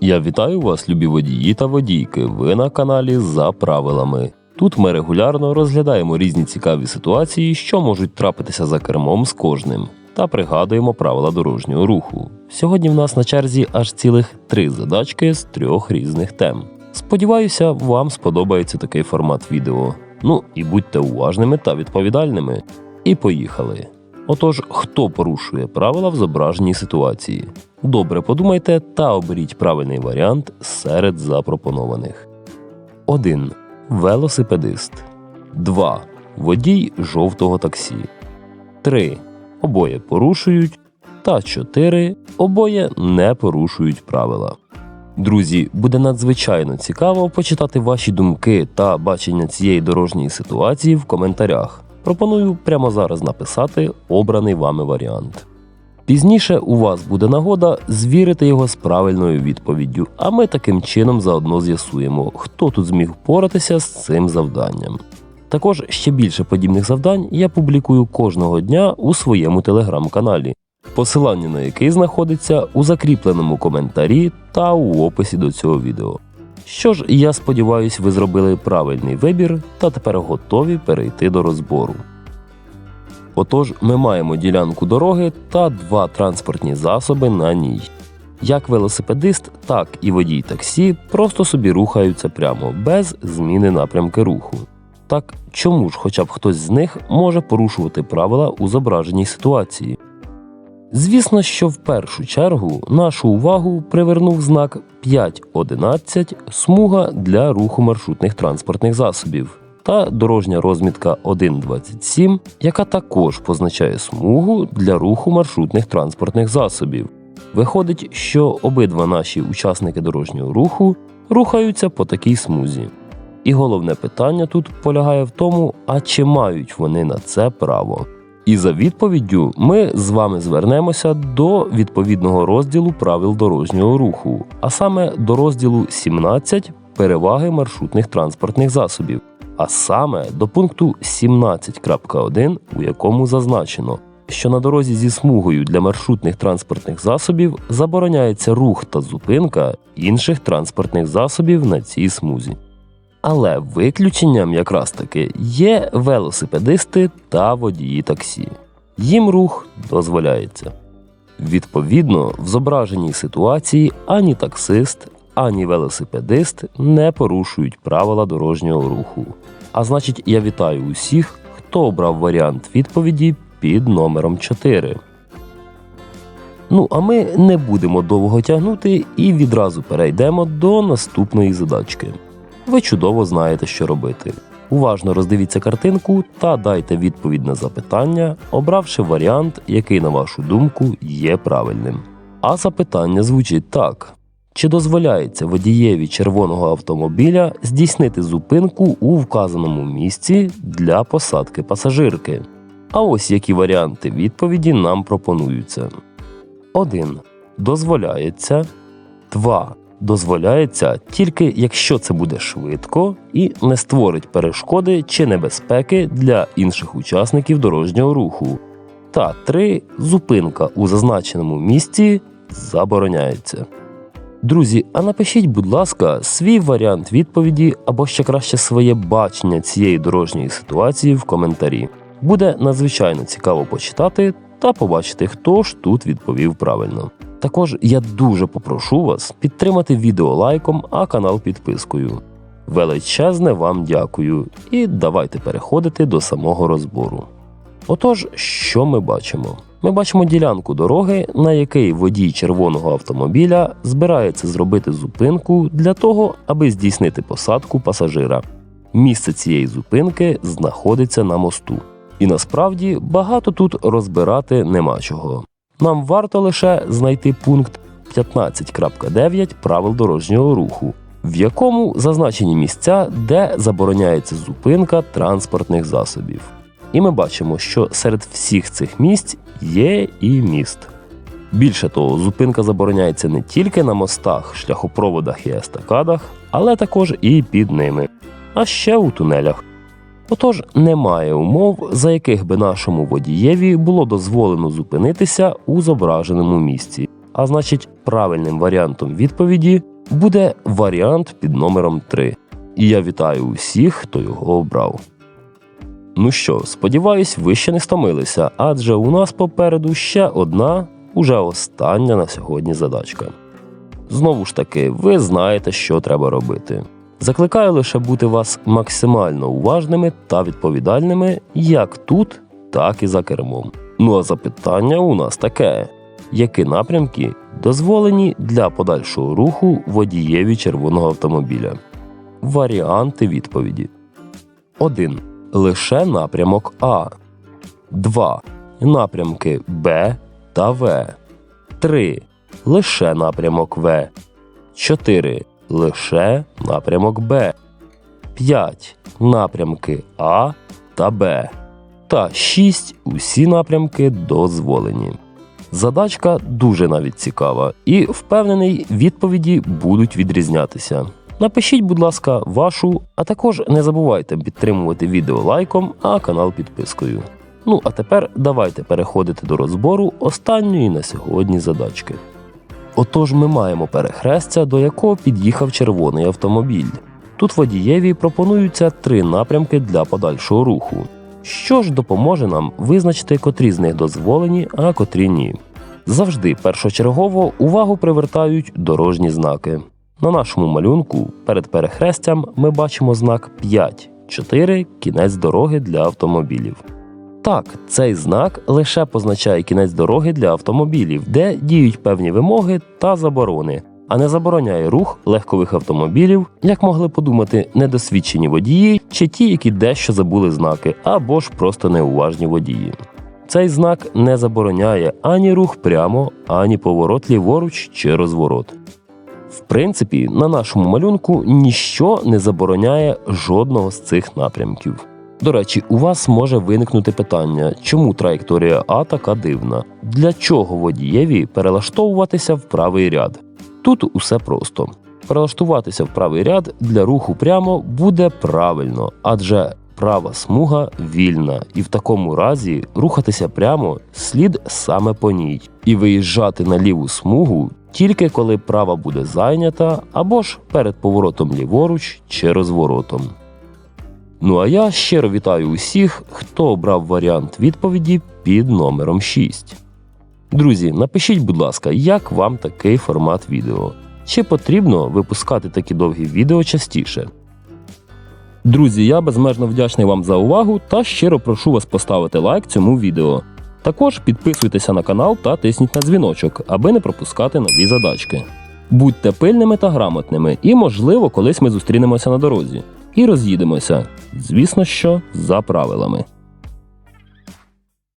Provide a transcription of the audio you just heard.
Я вітаю вас, любі водії та водійки. Ви на каналі за правилами. Тут ми регулярно розглядаємо різні цікаві ситуації, що можуть трапитися за кермом з кожним, та пригадуємо правила дорожнього руху. Сьогодні в нас на черзі аж цілих три задачки з трьох різних тем. Сподіваюся, вам сподобається такий формат відео. Ну і будьте уважними та відповідальними. І поїхали. Отож, хто порушує правила в зображеній ситуації? Добре подумайте та оберіть правильний варіант серед запропонованих. 1. Велосипедист. 2. Водій жовтого таксі. 3. Обоє порушують. Та 4. Обоє не порушують правила. Друзі, буде надзвичайно цікаво почитати ваші думки та бачення цієї дорожньої ситуації в коментарях. Пропоную прямо зараз написати обраний вами варіант. Пізніше у вас буде нагода звірити його з правильною відповіддю, а ми таким чином заодно з'ясуємо, хто тут зміг впоратися з цим завданням. Також ще більше подібних завдань я публікую кожного дня у своєму телеграм-каналі, посилання на який знаходиться у закріпленому коментарі та у описі до цього відео. Що ж, я сподіваюся, ви зробили правильний вибір та тепер готові перейти до розбору. Отож, ми маємо ділянку дороги та два транспортні засоби на ній. Як велосипедист, так і водій таксі просто собі рухаються прямо без зміни напрямки руху. Так чому ж хоча б хтось з них може порушувати правила у зображеній ситуації? Звісно, що в першу чергу нашу увагу привернув знак 5.11 смуга для руху маршрутних транспортних засобів та дорожня розмітка 1.27, яка також позначає смугу для руху маршрутних транспортних засобів. Виходить, що обидва наші учасники дорожнього руху рухаються по такій смузі. І головне питання тут полягає в тому, а чи мають вони на це право. І за відповіддю ми з вами звернемося до відповідного розділу правил дорожнього руху, а саме до розділу 17 переваги маршрутних транспортних засобів, а саме до пункту 17.1, у якому зазначено, що на дорозі зі смугою для маршрутних транспортних засобів забороняється рух та зупинка інших транспортних засобів на цій смузі. Але виключенням якраз таки є велосипедисти та водії таксі. Їм рух дозволяється. Відповідно, в зображеній ситуації ані таксист, ані велосипедист не порушують правила дорожнього руху. А значить, я вітаю усіх, хто обрав варіант відповіді під номером 4. Ну, а ми не будемо довго тягнути і відразу перейдемо до наступної задачки. Ви чудово знаєте, що робити. Уважно роздивіться картинку та дайте відповідь на запитання, обравши варіант, який, на вашу думку, є правильним. А запитання звучить так: чи дозволяється водієві червоного автомобіля здійснити зупинку у вказаному місці для посадки пасажирки? А ось які варіанти відповіді нам пропонуються: 1. Дозволяється. 2 дозволяється тільки якщо це буде швидко і не створить перешкоди чи небезпеки для інших учасників дорожнього руху. Та 3. Зупинка у зазначеному місці забороняється. Друзі, а напишіть, будь ласка, свій варіант відповіді або ще краще своє бачення цієї дорожньої ситуації в коментарі. Буде надзвичайно цікаво почитати та побачити, хто ж тут відповів правильно. Також я дуже попрошу вас підтримати відео лайком, а канал підпискою. Величезне вам дякую, і давайте переходити до самого розбору. Отож, що ми бачимо? Ми бачимо ділянку дороги, на якій водій червоного автомобіля збирається зробити зупинку для того, аби здійснити посадку пасажира. Місце цієї зупинки знаходиться на мосту. І насправді багато тут розбирати нема чого. Нам варто лише знайти пункт 15.9 правил дорожнього руху, в якому зазначені місця, де забороняється зупинка транспортних засобів. І ми бачимо, що серед всіх цих місць є і міст. Більше того, зупинка забороняється не тільки на мостах, шляхопроводах і естакадах, але також і під ними, а ще у тунелях. Отож, немає умов, за яких би нашому водієві було дозволено зупинитися у зображеному місці, а значить, правильним варіантом відповіді буде варіант під номером 3. І я вітаю усіх, хто його обрав. Ну що, сподіваюсь, ви ще не стомилися, адже у нас попереду ще одна, уже остання на сьогодні задачка. Знову ж таки, ви знаєте, що треба робити. Закликаю лише бути вас максимально уважними та відповідальними як тут, так і за кермом. Ну а запитання у нас таке: які напрямки дозволені для подальшого руху водієві червоного автомобіля? Варіанти відповіді: 1. Лише напрямок А. 2. Напрямки Б та В. 3. Лише напрямок В. 4. Лише напрямок Б. 5. Напрямки А та Б. Та 6. Усі напрямки дозволені. Задачка дуже навіть цікава, і впевнений, відповіді будуть відрізнятися. Напишіть, будь ласка, вашу, а також не забувайте підтримувати відео лайком, а канал підпискою. Ну а тепер давайте переходити до розбору останньої на сьогодні задачки. Отож, ми маємо перехрестя, до якого під'їхав червоний автомобіль. Тут водієві пропонуються три напрямки для подальшого руху. Що ж допоможе нам визначити, котрі з них дозволені, а котрі ні. Завжди першочергово увагу привертають дорожні знаки. На нашому малюнку перед перехрестям ми бачимо знак 5, 4 кінець дороги для автомобілів. Так, цей знак лише позначає кінець дороги для автомобілів, де діють певні вимоги та заборони, а не забороняє рух легкових автомобілів, як могли подумати недосвідчені водії чи ті, які дещо забули знаки, або ж просто неуважні водії. Цей знак не забороняє ані рух прямо, ані поворот ліворуч чи розворот. В принципі, на нашому малюнку ніщо не забороняє жодного з цих напрямків. До речі, у вас може виникнути питання, чому траєкторія А така дивна? Для чого водієві перелаштовуватися в правий ряд? Тут усе просто. Перелаштуватися в правий ряд для руху прямо буде правильно, адже права смуга вільна, і в такому разі рухатися прямо слід саме по ній, і виїжджати на ліву смугу тільки коли права буде зайнята або ж перед поворотом ліворуч чи розворотом. Ну а я щиро вітаю усіх, хто обрав варіант відповіді під номером 6. Друзі, напишіть, будь ласка, як вам такий формат відео? Чи потрібно випускати такі довгі відео частіше? Друзі, я безмежно вдячний вам за увагу та щиро прошу вас поставити лайк цьому відео. Також підписуйтеся на канал та тисніть на дзвіночок, аби не пропускати нові задачки. Будьте пильними та грамотними, і, можливо, колись ми зустрінемося на дорозі і роз'їдемося. Звісно, що за правилами.